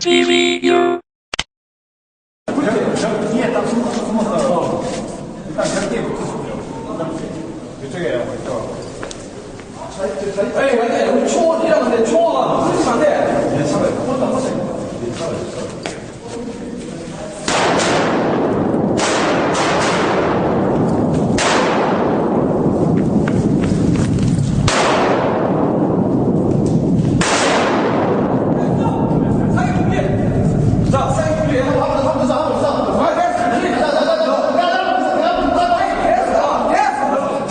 TV U. 뒤에 딱 숨- 숨어서 일단 경기에 붙으시고요. 이쪽에 아니, 근데 여기 총원이라고 하는데 총원 쓰시면 안 돼. 사기 준비. 자, 사기 준비. 한번 한번 한번 더, 한번 더. 아, 됐어. 준비. 자, 자, 자, 자.